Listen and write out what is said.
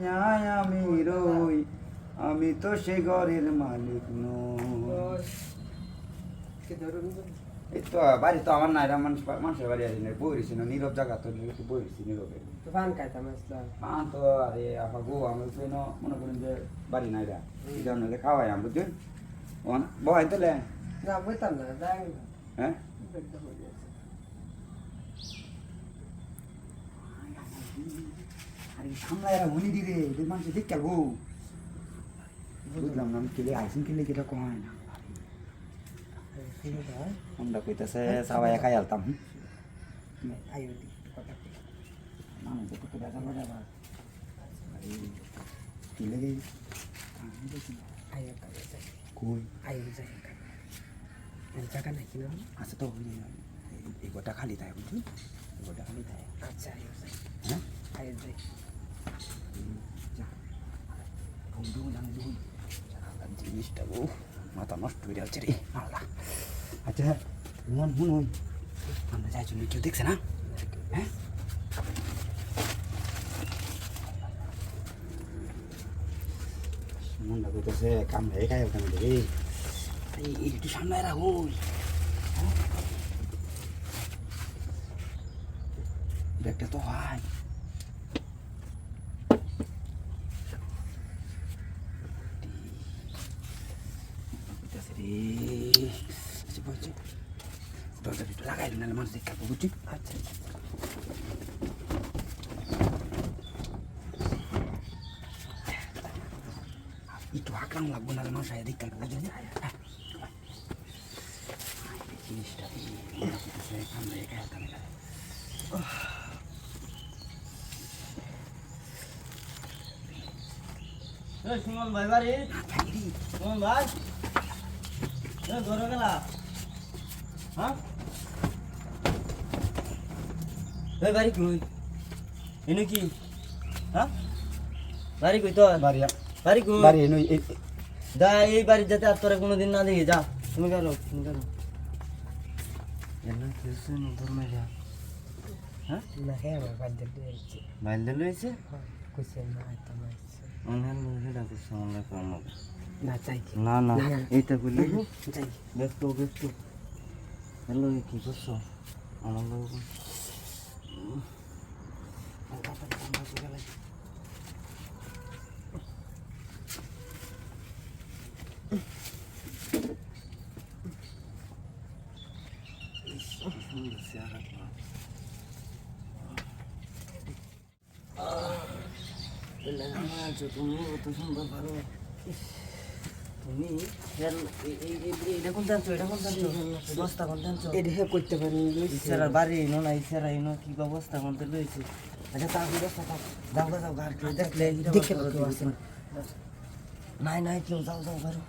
আমি রই আমি তো সে ঘরের মালিক এই তো বাড়ি তো আমার নাই মানুষ মানুষের বাড়ি আছে না বইছি না নীরব জায়গা তো বইছি নীরবে। পান তো। আরে আপা গো আমি তো ন মনে করেন যে বাড়ি নাই রা এই জন্য খাওয়াই আমি ওন বহাই তোলে হ্যাঁ? আরে সামলাই এরা হনি দিরে এদের মানুষ দেখ গো বুঝলাম না আমি কেলে আইসিন কেলে কেটা কমায় না? আমরা কইতাছে সবাই একাই আলতাম। দেখো তো দেখা মজা বা কি লেগে? কই? আছে তো ওই এই গোটা খালি থাকে বুঝলি? এই গোটা খালি থাকে। হ্যাঁ যা বন্ধু জানি দুই জিনিসটা গো মাথা নষ্ট হয়ে যাচ্ছে রে আল্লাহ আচ্ছা মন মন ওই আমরা যাই চলি কেউ দেখছে না হ্যাঁ মনটা কইতেছে কাম হয়ে খাই ওখানে রে একটু সামনে রাখো দেখতে তো হয় কইতাছে রে আচ্ছা বলছি দরজাটা একটু লাগাই নাহলে মানুষ দেখতে পাবো বুঝছি আচ্ছা একটু আঁকড়ান লাগবো নাহলে মানুষ আয় দেখতে পাবো বুঝলি হ্যাঁ জিনিসটা আমরা একা একা সুমন ভাই বাড়ি সুমন ভাই এ ধরে গেলা। হ্যাঁ? এই বাড়ি কই? এনে কি? হ্যাঁ? বাড়ি কই তো বাড়ি বাড়ি কই? বাড়ি দা এই বাড়ি যেতে আর তোরা কোনোদিন না দেখি যা। তুমি গেল তুমি গেল কিছু ধর্মে যা হ্যাঁ? বাইল দিল হয়েছে অনেক মহিলা করছে অনেক আমাকে না না এইটা বললি ব্যস্ত ব্যস্ত। হ্যালো কি করছ? আমার লোক অত সুন্দর ভালো তুমি এটা কোন জানছো করতে পারি ইচ্ছারা বাড়ি এনো না ইচ্ছারা এনো কি ব্যবস্থা করতে লইছে আচ্ছা তা ব্যবস্থা থাক। যাও যাও গার দেখলে দেখে নাই নাই কেউ যাও যাও গারো